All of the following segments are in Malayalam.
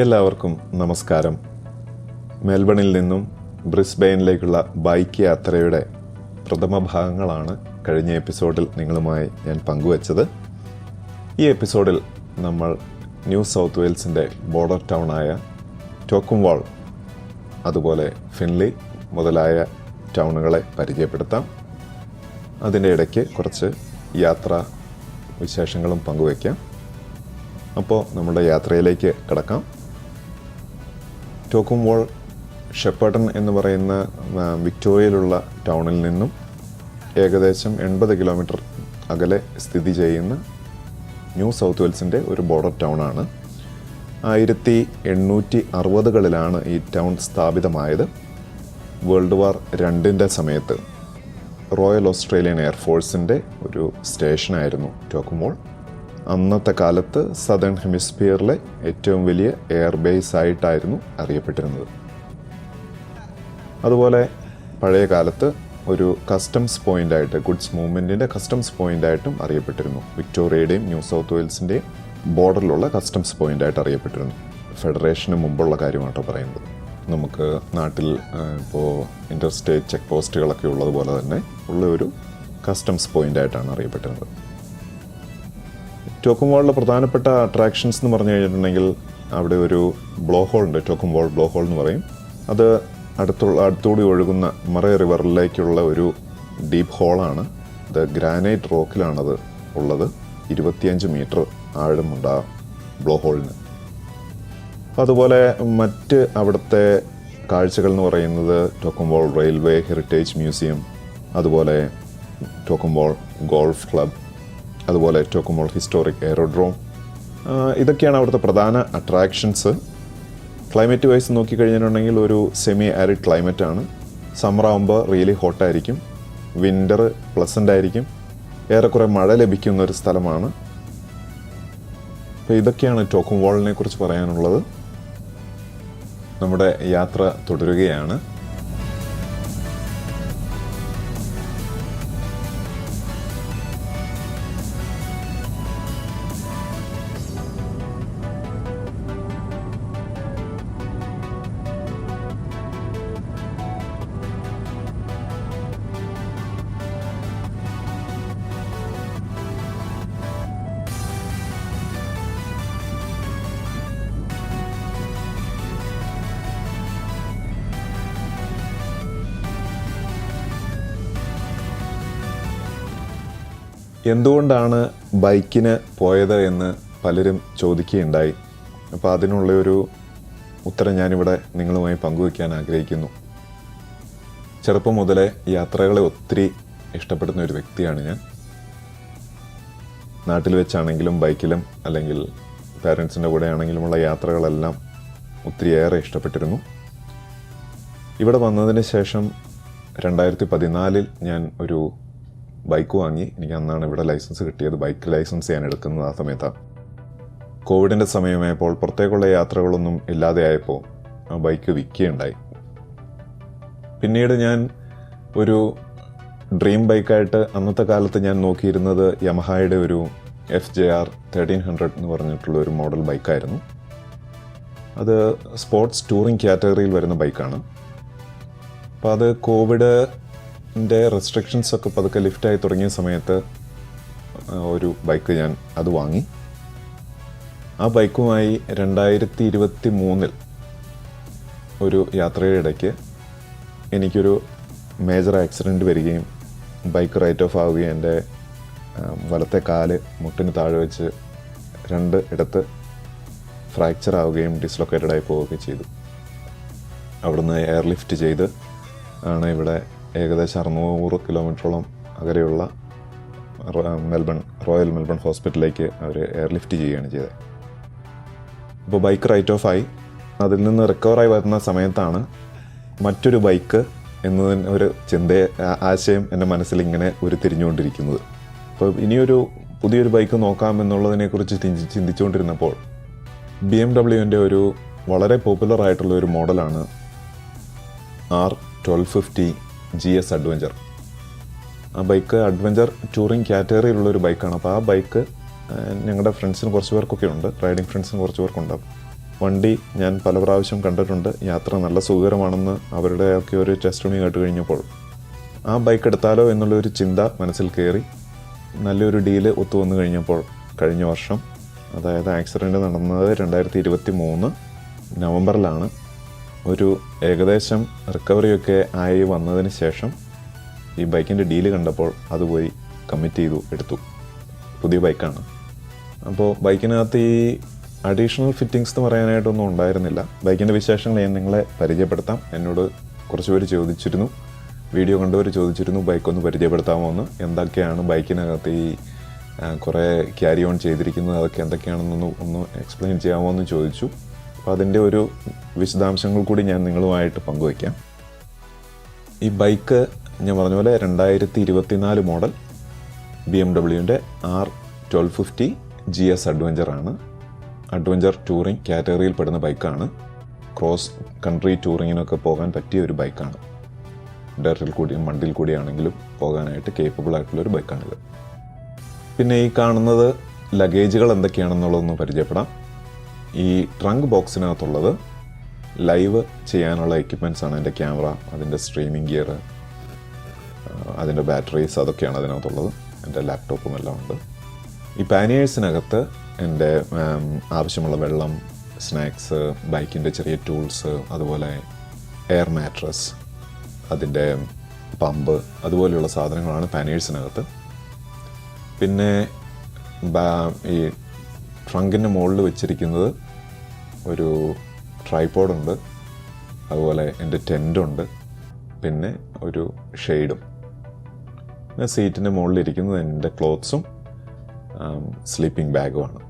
എല്ലാവർക്കും നമസ്കാരം. മെൽബണിൽ നിന്നും ബ്രിസ്ബെയിനിലേക്കുള്ള ബൈക്ക് യാത്രയുടെ പ്രഥമ ഭാഗങ്ങളാണ് കഴിഞ്ഞ എപ്പിസോഡിൽ നിങ്ങളുമായി ഞാൻ പങ്കുവച്ചത്. ഈ എപ്പിസോഡിൽ നമ്മൾ ന്യൂ സൗത്ത് വെയിൽസിന്റെ ബോർഡർ ടൗണായ ടോക്കുംവാൾ അതുപോലെ ഫിൻലി മുതലായ ടൗണുകളെ പരിചയപ്പെടുത്താം. അതിന്റെ ഇടയ്ക്ക് കുറച്ച് യാത്രാ വിശേഷങ്ങളും പങ്കുവയ്ക്കാം. അപ്പോൾ നമ്മുടെ യാത്രയിലേക്ക് കിടക്കാം. ടോക്കുംവോൾ ഷെപ്പേട്ടൺ എന്ന് പറയുന്ന വിക്ടോറിയയിലുള്ള ടൗണിൽ നിന്നും ഏകദേശം എൺപത് കിലോമീറ്റർ അകലെ സ്ഥിതി ചെയ്യുന്ന ന്യൂ സൗത്ത് വെയിൽസിന്റെ ഒരു ബോർഡർ ടൗണാണ്. ആയിരത്തി എണ്ണൂറ്റി അറുപതുകളിലാണ് ഈ ടൗൺ സ്ഥാപിതമായത്. വേൾഡ് വാർ രണ്ടിന്റെ സമയത്ത് റോയൽ ഓസ്ട്രേലിയൻ എയർഫോഴ്സിന്റെ ഒരു സ്റ്റേഷനായിരുന്നു ടോക്കുമോൾ അന്നത്തെ കാലത്ത് സദേൺ ഹെമിസ്ഫിയറിലെ ഏറ്റവും വലിയ എയർ ബേസ് ആയിട്ടായിരുന്നു അറിയപ്പെട്ടിരുന്നത്. അതുപോലെ പഴയ കാലത്ത് ഒരു കസ്റ്റംസ് പോയിന്റ് ആയിട്ട് ഗുഡ്സ് മൂവ്മെന്റിന്റെ കസ്റ്റംസ് പോയിന്റായിട്ടും അറിയപ്പെട്ടിരുന്നു. വിക്ടോറിയയുടെയും ന്യൂ സൗത്ത് വെയിൽസിന്റെയും ബോർഡറിലുള്ള കസ്റ്റംസ് പോയിന്റ് ആയിട്ട് അറിയപ്പെട്ടിരുന്നു. ഫെഡറേഷന് മുമ്പുള്ള കാര്യമാട്ടോ പറയുന്നത്. നമുക്ക് നാട്ടിൽ ഇപ്പോൾ ഇന്റർസ്റ്റേറ്റ് ചെക്ക് പോസ്റ്റുകളൊക്കെ ഉള്ളതുപോലെ തന്നെ ഉള്ള ഒരു കസ്റ്റംസ് പോയിന്റായിട്ടാണ് അറിയപ്പെട്ടിരുന്നത്. ടോക്കുംവാളിലെ പ്രധാനപ്പെട്ട അട്രാക്ഷൻസ് എന്ന് പറഞ്ഞു കഴിഞ്ഞിട്ടുണ്ടെങ്കിൽ അവിടെ ഒരു ബ്ലോ ഹോൾ ഉണ്ട്. ടോക്കുംവാൾ ബ്ലോ ഹോൾ എന്ന് പറയും. അത് അടുത്തുള്ള അടുത്തുകൂടി ഒഴുകുന്ന മറേ റിവറിലേക്കുള്ള ഒരു ഡീപ്പ് ഹോളാണ് അത് ഗ്രാനൈറ്റ് റോക്കിലാണത് ഉള്ളത്. ഇരുപത്തിയഞ്ച് മീറ്റർ ആഴമുണ്ട് ആ ബ്ലോ ഹോളിന് അതുപോലെ മറ്റ് അവിടുത്തെ കാഴ്ചകൾ എന്ന് പറയുന്നത് ടോക്കുംബോൾ റെയിൽവേ ഹെറിറ്റേജ് മ്യൂസിയം അതുപോലെ ടോക്കുംബോൾ ഗോൾഫ് ക്ലബ് അതുപോലെ ടോക്കുംബോൾ ഹിസ്റ്റോറിക് എയറോഡ്രോം. ഇതൊക്കെയാണ് അവിടുത്തെ പ്രധാന അട്രാക്ഷൻസ് ക്ലൈമറ്റ് വൈസ് നോക്കിക്കഴിഞ്ഞിട്ടുണ്ടെങ്കിൽ ഒരു സെമി ആരിഡ് ആണ്. സമ്മർ ആകുമ്പോൾ റിയലി ഹോട്ടായിരിക്കും വിന്റർ പ്ലസന്റ് ആയിരിക്കും. ഏറെക്കുറെ മഴ ലഭിക്കുന്ന ഒരു സ്ഥലമാണ്. അപ്പോൾ ഇതൊക്കെയാണ് ടോക്കും വാളിനെ കുറിച്ച് പറയാനുള്ളത്. നമ്മുടെ യാത്ര തുടരുകയാണ്. എന്തുകൊണ്ടാണ് ബൈക്കിന് പോയത് എന്ന് പലരും ചോദിക്കുകയുണ്ടായി. അപ്പോൾ അതിനുള്ളൊരു ഉത്തരം ഞാനിവിടെ നിങ്ങളുമായി പങ്കുവയ്ക്കാൻ ആഗ്രഹിക്കുന്നു. ചെറുപ്പം മുതലേ യാത്രകളെ ഒത്തിരി ഇഷ്ടപ്പെടുന്ന ഒരു വ്യക്തിയാണ് ഞാൻ. നാട്ടിൽ വെച്ചാണെങ്കിലും ബൈക്കിലും അല്ലെങ്കിൽ പാരൻസിന്റെ കൂടെ ആണെങ്കിലുമുള്ള യാത്രകളെല്ലാം ഒത്തിരിയേറെ ഇഷ്ടപ്പെട്ടിരുന്നു. ഇവിടെ വന്നതിന് ശേഷം രണ്ടായിരത്തി പതിനാലിൽ ഞാൻ ഒരു ബൈക്ക് വാങ്ങി എനിക്ക് അന്നാണ് ഇവിടെ ലൈസൻസ് കിട്ടിയത്. ബൈക്ക് ലൈസൻസ് ഞാൻ എടുക്കുന്നത് ആ സമയത്താണ് കോവിഡിന്റെ സമയമായപ്പോൾ പുറത്തേക്കുള്ള യാത്രകളൊന്നും ഇല്ലാതെയായപ്പോൾ ആ ബൈക്ക് വിൽക്കുകയുണ്ടായി. പിന്നീട് ഞാൻ ഒരു ഡ്രീം ബൈക്കായിട്ട് അന്നത്തെ കാലത്ത് ഞാൻ നോക്കിയിരുന്നത് യമഹായുടെ ഒരു F J R thirteen hundred എന്ന് പറഞ്ഞിട്ടുള്ള ഒരു മോഡൽ ബൈക്കായിരുന്നു. അത് സ്പോർട്സ് ടൂറിംഗ് കാറ്റഗറിയിൽ വരുന്ന ബൈക്കാണ്. അപ്പോൾ അത് കോവിഡിന്റെ റെസ്ട്രിക്ഷൻസ് ഒക്കെ പതുക്കെ ലിഫ്റ്റായി തുടങ്ങിയ സമയത്ത് ഒരു ബൈക്ക് ഞാൻ അത് വാങ്ങി. ആ ബൈക്കുമായി രണ്ടായിരത്തി ഇരുപത്തി മൂന്നിൽ ഒരു യാത്രയുടെ ഇടയ്ക്ക് എനിക്കൊരു മേജർ ആക്സിഡന്റ് വരികയും ബൈക്ക് റൈറ്റ് ഓഫ് ആവുകയും എന്റെ വലത്തെ കാൽ മുട്ടിന് താഴെ വെച്ച് രണ്ട് ഇടത്ത് ഫ്രാക്ചർ ആവുകയും ഡിസ്ലൊക്കേറ്റഡ് ആയി പോവുകയും ചെയ്തു. അവിടുന്ന് എയർലിഫ്റ്റ് ചെയ്ത് ആണ് ഇവിടെ ഏകദേശം അറുന്നൂറ് കിലോമീറ്ററോളം അകലെയുള്ള മെൽബൺ റോയൽ മെൽബൺ ഹോസ്പിറ്റലിലേക്ക് അവർ എയർലിഫ്റ്റ് ചെയ്യുകയാണ് ചെയ്തത്. അപ്പോൾ ബൈക്ക് റൈറ്റ് ഓഫ് ആയി അതിൽ നിന്ന് റിക്കവറായി വരുന്ന സമയത്താണ് മറ്റൊരു ബൈക്ക് എന്നതിന് ഒരു ചിന്ത ആശയം എന്റെ മനസ്സിൽ ഇങ്ങനെ ഉരുത്തിരിഞ്ഞുകൊണ്ടിരിക്കുന്നത്. അപ്പോൾ ഇനിയൊരു പുതിയൊരു ബൈക്ക് നോക്കാം എന്നുള്ളതിനെക്കുറിച്ച് ചിന്തി- ചിന്തിച്ചുകൊണ്ടിരുന്നപ്പോൾ ബി എം ഡബ്ല്യുവിന്റെ ഒരു വളരെ പോപ്പുലർ ആയിട്ടുള്ള ഒരു മോഡലാണ് R twelve fifty G S adventure ആ ബൈക്ക് അഡ്വഞ്ചർ ടൂറിംഗ് കാറ്റഗറിയിലുള്ള ഒരു ബൈക്കാണ് അപ്പോൾ ആ ബൈക്ക് ഞങ്ങളുടെ ഫ്രണ്ട്സിന് കുറച്ച് പേർക്കൊക്കെ ഉണ്ട്. റൈഡിങ് ഫ്രണ്ട്സിന് കുറച്ച് പേർക്കുണ്ട് വണ്ടി ഞാൻ പല പ്രാവശ്യം കണ്ടിട്ടുണ്ട്. യാത്ര നല്ല സുഖകരമാണെന്ന് അവരുടെയൊക്കെ ഒരു ടെസ്റ്റ് കേട്ട് കഴിഞ്ഞപ്പോൾ. ആ ബൈക്ക് എടുത്താലോ എന്നുള്ളൊരു ചിന്ത മനസ്സിൽ കയറി നല്ലൊരു ഡീൽ ഒത്തു വന്നു കഴിഞ്ഞപ്പോൾ കഴിഞ്ഞ വർഷം അതായത് ആക്സിഡന്റ് നടന്നത് രണ്ടായിരത്തി ഇരുപത്തി മൂന്ന് നവംബറിലാണ്. ഒരു ഏകദേശം റിക്കവറിയൊക്കെ ആയി വന്നതിന് ശേഷം ഈ ബൈക്കിന്റെ ഡീൽ കണ്ടപ്പോൾ അതുപോയി കമ്മിറ്റ് ചെയ്തു എടുത്തു. പുതിയ ബൈക്കാണ്. അപ്പോൾ ബൈക്കിനകത്ത് ഈ അഡീഷണൽ ഫിറ്റിങ്സ് എന്ന് പറയാനായിട്ടൊന്നും ഉണ്ടായിരുന്നില്ല. ബൈക്കിന്റെ വിശേഷങ്ങൾ ഞാൻ നിങ്ങളെ പരിചയപ്പെടുത്താം. എന്നോട് കുറച്ച് പേര് ചോദിച്ചിരുന്നു. വീഡിയോ കണ്ടവർ ചോദിച്ചിരുന്നു ബൈക്കൊന്ന് പരിചയപ്പെടുത്താമോ എന്ന്? എന്തൊക്കെയാണ് ബൈക്കിനകത്ത് ഈ കുറേ ക്യാരി ഓൺ ചെയ്തിരിക്കുന്നത്? അതൊക്കെ എന്തൊക്കെയാണെന്നൊന്ന് ഒന്ന് എക്സ്പ്ലെയിൻ ചെയ്യാമോ? എന്ന് ചോദിച്ചു. അപ്പോൾ അതിന്റെ ഒരു വിശദാംശങ്ങൾ കൂടി ഞാൻ നിങ്ങളുമായിട്ട് പങ്കുവയ്ക്കാം. ഈ ബൈക്ക് ഞാൻ പറഞ്ഞ പോലെ രണ്ടായിരത്തി ഇരുപത്തിനാല് model B M ഡബ്ല്യുവിന്റെ R twelve fifty G S അഡ്വഞ്ചറാണ്. Adventure touring കാറ്റഗറിയിൽ പെടുന്ന ബൈക്കാണ്. ക്രോസ് കൺട്രി ടൂറിങ്ങിനൊക്കെ പോകാൻ പറ്റിയ ഒരു ബൈക്കാണ്. ഡെറിൽ കൂടിയും മണ്ടിൽ കൂടിയാണെങ്കിലും പോകാനായിട്ട് കേപ്പബിൾ ആയിട്ടുള്ള ഒരു ബൈക്കാണിത്. പിന്നെ ഈ കാണുന്നത് ലഗേജുകൾ എന്തൊക്കെയാണെന്നുള്ളതൊന്ന് പരിചയപ്പെടാം. ഈ ട്രങ്ക് ബോക്സിനകത്തുള്ളത് ലൈവ് ചെയ്യാനുള്ള എക്യുപ്മെന്റ്സ് ആണ് എന്റെ ക്യാമറ അതിന്റെ സ്ട്രീമിംഗ് ഗിയർ അതിന്റെ ബാറ്ററീസ് അതൊക്കെയാണ് അതിനകത്തുള്ളത്. എന്റെ ലാപ്ടോപ്പും എല്ലാം ഉണ്ട്. ഈ പാനിയേഴ്സിനകത്ത് എന്റെ ആവശ്യമുള്ള വെള്ളം സ്നാക്സ് ബൈക്കിന്റെ ചെറിയ ടൂൾസ് അതുപോലെ എയർ മാട്രസ് അതിന്റെ പമ്പ് അതുപോലെയുള്ള സാധനങ്ങളാണ് പാനേഴ്സിനകത്ത് പിന്നെ ഈ ട്രങ്കിന്റെ മുകളിൽ വെച്ചിരിക്കുന്നത് ഒരു ട്രൈപോഡുണ്ട് അതുപോലെ എന്റെ ടെന്റുണ്ട് പിന്നെ ഒരു ഷെയ്ഡും പിന്നെ സീറ്റിന്റെ മുകളിലിരിക്കുന്നത് എന്റെ ക്ലോത്ത്സും സ്ലീപ്പിംഗ് ബാഗുമാണ്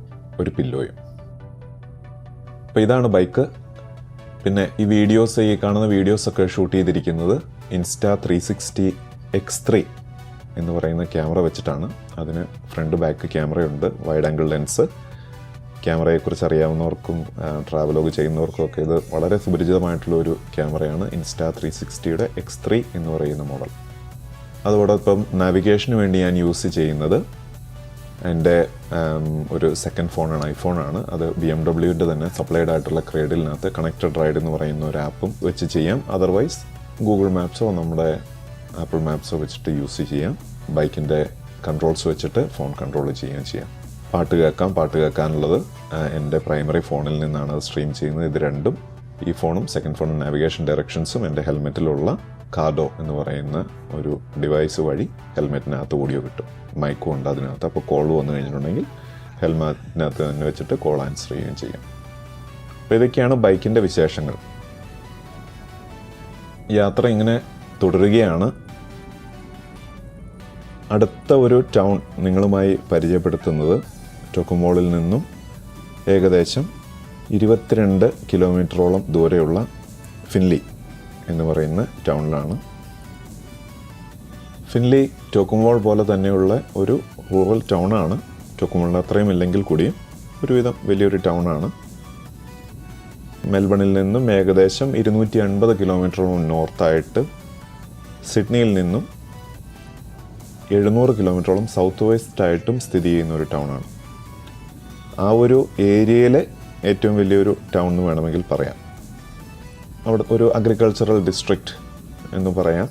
ഒരു പില്ലോയും അപ്പോൾ ഇതാണ് ബൈക്ക് പിന്നെ ഈ വീഡിയോസ് ഈ കാണുന്ന വീഡിയോസൊക്കെ ഷൂട്ട് ചെയ്തിരിക്കുന്നത് Insta three sixty X three എന്ന് പറയുന്ന ക്യാമറ വെച്ചിട്ടാണ്. അതിന് ഫ്രണ്ട് ബാക്ക് ക്യാമറയുണ്ട് വൈഡ് ആംഗിൾ ലെൻസ് ക്യാമറയെക്കുറിച്ച് അറിയാവുന്നവർക്കും ട്രാവലോഗ് ചെയ്യുന്നവർക്കും ഒക്കെ ഇത് വളരെ സുപരിചിതമായിട്ടുള്ള ഒരു ക്യാമറയാണ് ഇൻസ്റ്റാ ത്രീ സിക്സ്റ്റിയുടെ എക്സ് ത്രീ എന്ന് പറയുന്ന മോഡൽ അതോടൊപ്പം നാവിഗേഷന് വേണ്ടി ഞാൻ യൂസ് ചെയ്യുന്നത് എന്റെ ഒരു സെക്കൻഡ് ഫോണാണ് ഐഫോണാണ് അത് ബി എം ഡബ്ല്യുവിന്റെ തന്നെ സപ്ലൈഡ് ആയിട്ടുള്ള ക്രേഡിലിനകത്ത് കണക്റ്റഡ് റൈഡ് എന്ന് പറയുന്ന ഒരു ആപ്പും വെച്ച് ചെയ്യാം. അതർവൈസ് ഗൂഗിൾ മാപ്സോ നമ്മുടെ ആപ്പിൾ മാപ്സോ വെച്ചിട്ട് യൂസ് ചെയ്യാം. ബൈക്കിന്റെ കൺട്രോൾസ് വെച്ചിട്ട് ഫോൺ കൺട്രോൾ ചെയ്യാൻ ചെയ്യാം. പാട്ട് കേൾക്കാം പാട്ട് കേൾക്കാനുള്ളത് എന്റെ പ്രൈമറി ഫോണിൽ നിന്നാണ് അത് സ്ട്രീം ചെയ്യുന്നത്. ഇത് രണ്ടും ഈ ഫോണും സെക്കൻഡ് ഫോണും നാവിഗേഷൻ ഡയറക്ഷൻസും എന്റെ ഹെൽമെറ്റിലുള്ള കാർഡോ എന്ന് പറയുന്ന ഒരു ഡിവൈസ് വഴി ഹെൽമെറ്റിനകത്ത് ഓഡിയോ കിട്ടും. മൈക്കും ഉണ്ട് അതിനകത്ത്. അപ്പോൾ കോൾ വന്നു കഴിഞ്ഞിട്ടുണ്ടെങ്കിൽ ഹെൽമെറ്റിനകത്ത് തന്നെ വെച്ചിട്ട് കോൾ ആൻസർ ചെയ്യുകയും ചെയ്യാം. അപ്പോൾ ഇതൊക്കെയാണ് ബൈക്കിന്റെ വിശേഷങ്ങൾ. യാത്ര ഇങ്ങനെ തുടരുകയാണ്. അടുത്ത ഒരു ടൗൺ നിങ്ങളുമായി പരിചയപ്പെടുത്തുന്നത് ടൊക്കുമോളിൽ നിന്നും ഏകദേശം ഇരുപത്തിരണ്ട് കിലോമീറ്ററോളം ദൂരെയുള്ള ഫിൻലി എന്ന് പറയുന്ന ടൗണിലാണ്. ഫിൻലി ടോക്കുമോൾ പോലെ തന്നെയുള്ള ഒരു റൂറൽ ടൗണാണ്. ടോക്കുമോളിന്റെ അത്രയും ഇല്ലെങ്കിൽ കൂടിയും ഒരുവിധം വലിയൊരു ടൗണാണ്. മെൽബണിൽ നിന്നും ഏകദേശം ഇരുന്നൂറ്റി അൻപത് കിലോമീറ്റർ നോർത്തായിട്ട് സിഡ്നിയിൽ നിന്നും എഴുന്നൂറ് കിലോമീറ്ററോളം സൗത്ത് വെസ്റ്റ് ആയിട്ടും സ്ഥിതി ചെയ്യുന്ന ഒരു ടൗണാണ്. ആ ഒരു ഏരിയയിലെ ഏറ്റവും വലിയൊരു ടൗൺ എന്ന് വേണമെങ്കിൽ പറയാം. അവിടെ ഒരു അഗ്രികൾച്ചറൽ ഡിസ്ട്രിക്റ്റ് എന്ന് പറയാം.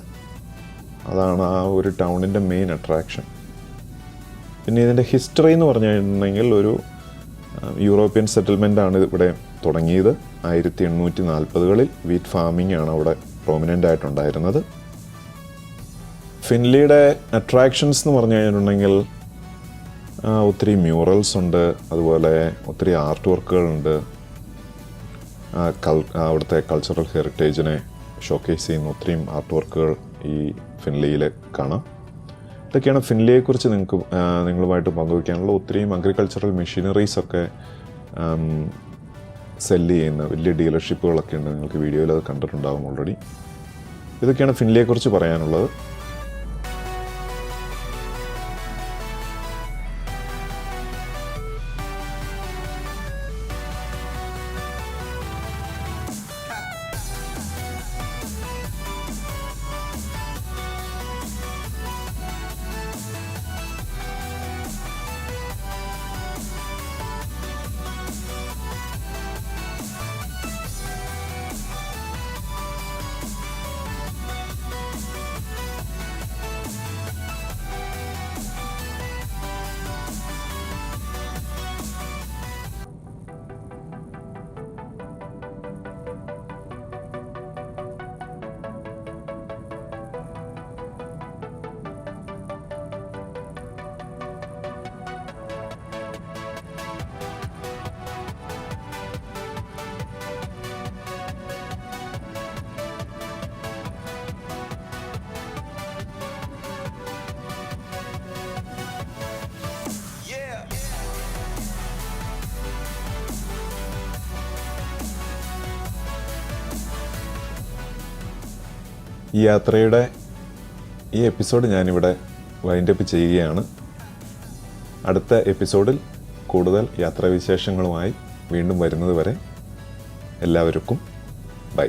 അതാണ് ആ ഒരു ടൗണിന്റെ മെയിൻ അട്രാക്ഷൻ പിന്നെ ഇതിന്റെ ഹിസ്റ്ററി എന്ന് പറഞ്ഞു കഴിഞ്ഞിട്ടുണ്ടെങ്കിൽ ഒരു യൂറോപ്യൻ സെറ്റിൽമെന്റ് ആണ് ഇവിടെ തുടങ്ങിയത്. ആയിരത്തി എണ്ണൂറ്റി നാൽപ്പതുകളിൽ വീറ്റ് ഫാമിംഗ് ആണ് അവിടെ പ്രോമിനന്റ് ആയിട്ടുണ്ടായിരുന്നത്. ഫിൻലിയുടെ അട്രാക്ഷൻസ് എന്ന് പറഞ്ഞു കഴിഞ്ഞിട്ടുണ്ടെങ്കിൽ ഒത്തിരി മ്യൂറൽസ് ഉണ്ട് അതുപോലെ ഒത്തിരി ആർട്ട് വർക്കുകളുണ്ട് കൾ അവിടുത്തെ കൾച്ചറൽ ഹെറിറ്റേജിനെ ഷോക്കേസ് ചെയ്യുന്ന ഒത്തിരിയും ആർട്ട് വർക്കുകൾ ഈ ഫിൻലിയിൽ കാണാം. ഇതൊക്കെയാണ് ഫിൻലിയെക്കുറിച്ച് നിങ്ങൾക്ക് നിങ്ങളുമായിട്ട് പങ്കുവയ്ക്കാനുള്ള ഒത്തിരിയും അഗ്രികൾച്ചറൽ മെഷീനറീസ് ഒക്കെ സെല്ല് ചെയ്യുന്ന വലിയ ഡീലർഷിപ്പുകളൊക്കെ ഉണ്ട്. നിങ്ങൾക്ക് വീഡിയോയിൽ അത് കണ്ടിട്ടുണ്ടാകും ഓൾറെഡി ഇതൊക്കെയാണ് ഫിൻലിയെക്കുറിച്ച് പറയാനുള്ളത്. ഈ യാത്രയുടെ ഈ എപ്പിസോഡ് ഞാനിവിടെ വൈൻഡപ്പ് ചെയ്യുകയാണ്. അടുത്ത എപ്പിസോഡിൽ കൂടുതൽ യാത്രാവിശേഷങ്ങളുമായി വീണ്ടും വരുന്നത് വരെ എല്ലാവർക്കും ബൈ.